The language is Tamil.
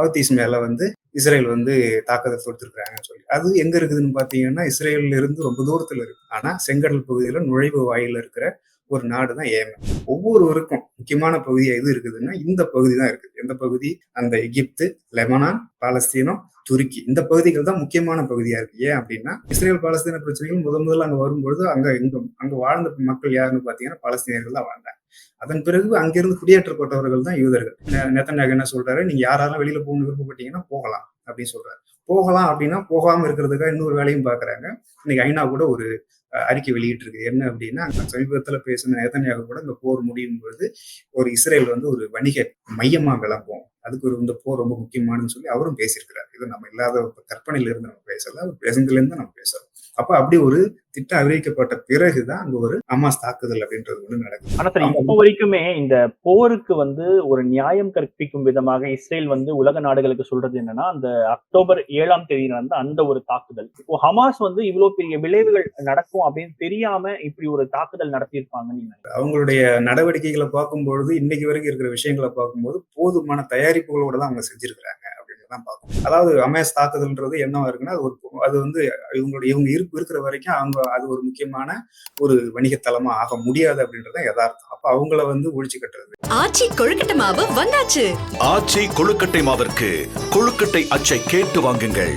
ஹவுத்தீஸ் மேல வந்து இஸ்ரேல் வந்து தாக்குதல் தொடுத்திருக்கிறாங்கன்னு சொல்லி. அது எங்க இருக்குதுன்னு பாத்தீங்கன்னா இஸ்ரேல்ல இருந்து ரொம்ப தூரத்துல இருக்கு. ஆனா செங்கடல் பகுதியில நுழைவு வாயில இருக்கிற ஒரு நாடு தான் ஏமன். ஒவ்வொருவருக்கும் முக்கியமான பகுதியா எது இருக்குதுன்னா இந்த பகுதி தான் இருக்குது எந்த பகுதி? அந்த எகிப்து லெபனான் பாலஸ்தீனம் துருக்கி. இந்த பகுதிகள் தான் முக்கியமான பகுதியா இருக்கு. ஏன் அப்படின்னா இஸ்ரேல் பாலஸ்தீன பிரச்சனைகள் முதன் முதல்ல அங்க வரும்பொழுது அங்க எங்க அங்க வாழ்ந்த மக்கள் யாருன்னு பாத்தீங்கன்னா பாலஸ்தீனர்கள் தான் வாழ்ந்தாங்க. அதன் பிறகு அங்கிருந்து குடியேற்றப்பட்டவர்கள் தான் யூதர்கள். நெத்தனாக என்ன சொல்றாரு? நீங்க யாரெல்லாம் வெளியில போகணும்னு விருப்பப்பட்டீங்கன்னா போகலாம் அப்படின்னு சொல்றாரு. போகலாம் அப்படின்னா போகாம இருக்கிறதுக்காக இன்னொரு வேலையும் பாக்குறாங்க. இன்னைக்கு ஐநா கூட ஒரு அறிக்கை வெளியிட்டு இருக்கு என்ன அப்படின்னா சமீபத்துல பேசின நேதன்யாக கூட இந்த போர் முடியும் பொழுது ஒரு இஸ்ரேல் வந்து ஒரு வணிக மையமா விளம்பும் அதுக்கு ஒரு இந்த போர் ரொம்ப முக்கியமானதுன்னு சொல்லி அவரும் பேசியிருக்கிறார். இது நம்ம இல்லாத கற்பனையில இருந்து நம்ம பேசல பேசுனதுல இருந்து நம்ம பேசுறோம். அப்ப அப்படி ஒரு திட்டம் அறிவிக்கப்பட்ட பிறகுதான் அங்க ஒரு அமாஸ் தாக்குதல் அப்படின்றது ஒண்ணு நடக்குது. ஆனா சார் இப்போ வரைக்குமே இந்த போருக்கு வந்து ஒரு நியாயம் கற்பிக்கும் விதமாக இஸ்ரேல் வந்து உலக நாடுகளுக்கு சொல்றது என்னன்னா அந்த அக்டோபர் ஏழாம் தேதி நடந்த அந்த ஒரு தாக்குதல். இப்போ ஹமாஸ் வந்து இவ்வளவு பெரிய விளைவுகள் நடக்கும் அப்படின்னு தெரியாம இப்படி ஒரு தாக்குதல் நடத்தியிருப்பாங்க நீங்க அவங்களுடைய நடவடிக்கைகளை பார்க்கும்பொழுது இன்னைக்கு வரைக்கும் இருக்கிற விஷயங்களை பார்க்கும்போது போதுமான தயாரிப்புகளோட தான் அவங்க செஞ்சிருக்கிறாங்க. தான் பார்க்கணும். அதாவது அமேஸ் தாக்குதல்ன்றது என்னவா இருக்குன்னா அது ஒரு அது வந்து இவங்களுடைய இவங்க இருப்பு இருக்கிற வரைக்கும் அவங்க அது ஒரு முக்கியமான ஒரு வணிகத்தலமா ஆக முடியாது அப்படின்றத யதார்த்தம். அப்ப அவங்கள வந்து ஒழிச்சு கட்டுறது. ஆச்சி கொழுக்கட்டை மாவு வந்தாச்சு. ஆச்சி கொழுக்கட்டை மாவிற்கு கொழுக்கட்டை அச்சை கேட்டு வாங்குங்கள்.